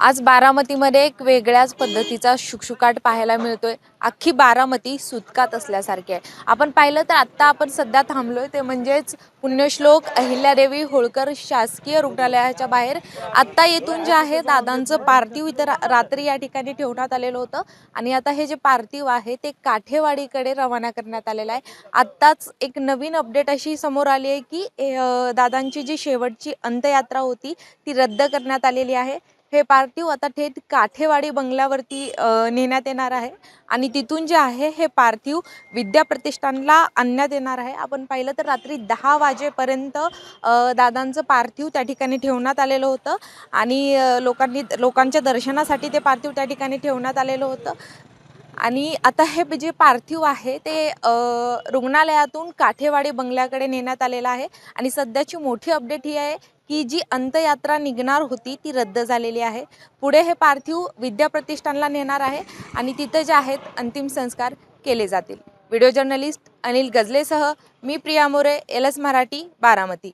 आज बारामतीमध्ये एक वेगळ्याच पद्धतीचा शुकशुकाट पाहायला मिळतोय. अख्खी बारामती सुतकात असल्यासारखी आहे. आपण पाहिलं तर आत्ता आपण सध्या थांबलोय ते म्हणजेच पुण्यश्लोक अहिल्यादेवी होळकर शासकीय रुग्णालयाच्या बाहेर. आत्ता येथून जे आहे दादांचं पार्थिव इथं रात्री या ठिकाणी ठेवण्यात आलेलं होतं. आणि आता हे जे पार्थिव आहे ते काठेवाडीकडे रवाना करण्यात आलेलं आहे. आत्ताच एक नवीन अपडेट अशी समोर आली आहे की दादांची जी शेवटची अंत्ययात्रा होती ती रद्द करण्यात आलेली आहे. हे पार्थिव आता थेट काठेवाडी बंगल्यावरती नेण्यात येणार आहे. आणि तिथून जे आहे हे पार्थिव विद्या प्रतिष्ठानला आणण्यात येणार आहे. आपण पाहिलं तर रात्री दहा वाजेपर्यंत दादांचं पार्थिव त्या ठिकाणी ठेवण्यात आलेलं होतं. आणि लोकांनी लोकांच्या दर्शनासाठी ते पार्थिव त्या ठिकाणी ठेवण्यात आलेलं होतं. आणि आता हे जे पार्थिव आहे ते रुग्णालयातून काठेवाडी बंगल्याकडे नेण्यात आलेलं आहे. आणि सध्याची मोठी अपडेट ही आहे की जी अंतयात्रा निघणार होती ती रद्द झालेली आहे. पुढे हे पार्थिव विद्याप्रतिष्ठानला नेणार आहे आणि तिथं जे आहेत अंतिम संस्कार केले जातील. व्हिडिओ जर्नलिस्ट अनिल गजलेसह मी प्रिया मोरे एल एस मराठी बारामती.